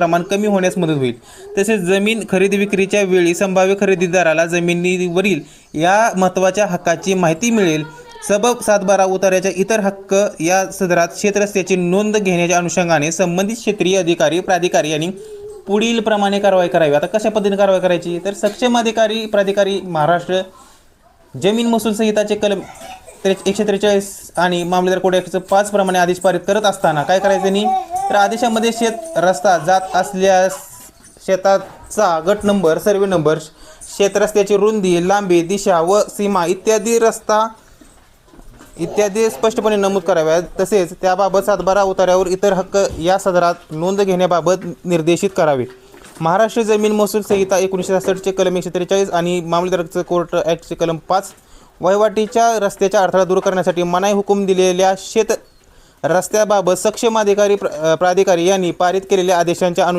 प्रमाण कमी होण्यास मदत होईल. तसेच जमीन खरेदी विक्रीच्या वेळी संभाव्य खरेदीदाराला जमिनीवरील या महत्त्वाच्या हक्काची माहिती मिळेल. सबब सातबारा उतार्याच्या इतर हक्क या सदरात क्षेत्रस्त्याची नोंद घेण्याच्या अनुषंगाने संबंधित क्षेत्रीय अधिकारी प्राधिकारी यांनी पुढील प्रमाणे कारवाई करावी. आता कशा पद्धतीने कारवाई करायची? तर सक्षम अधिकारी प्राधिकारी महाराष्ट्र जमीन महसूल संहिताचे कलम त्रे एकशे त्रेचाळीस आणि मामलेदार कोड एकशे पाच प्रमाणे आदेश पारित करत असताना काय करायचं त्यांनी? तर आदेशामध्ये शेत रस्ता जात असल्यास शेताचा गट नंबर सर्वे नंबर शेत रस्त्याची रुंदी लांबी दिशा व सीमा इत्यादी रस्ता इत्यादी स्पष्टपणे नमूद कराव्यात. तसेच त्याबाबत सातबारा उतार्यावर इतर हक्क या सदरात नोंद घेण्याबाबत निर्देशित करावे. महाराष्ट्र जमीन महसूल संहिता एकोणीसशे सहासष्टचे कलम एकशे त्रेचाळीस आणि मामलेदाराचं कोर्ट ॲक्टचे कलम पाच वहिवाटीच्या रस्त्याच्या अडथळा दूर करण्यासाठी मनाई हुकूम दिलेल्या शेत रस्त्याबाबत सक्षम अधिकारी प्र प्राधिकारी यांनी पारित केलेल्या आदेशांच्या अनु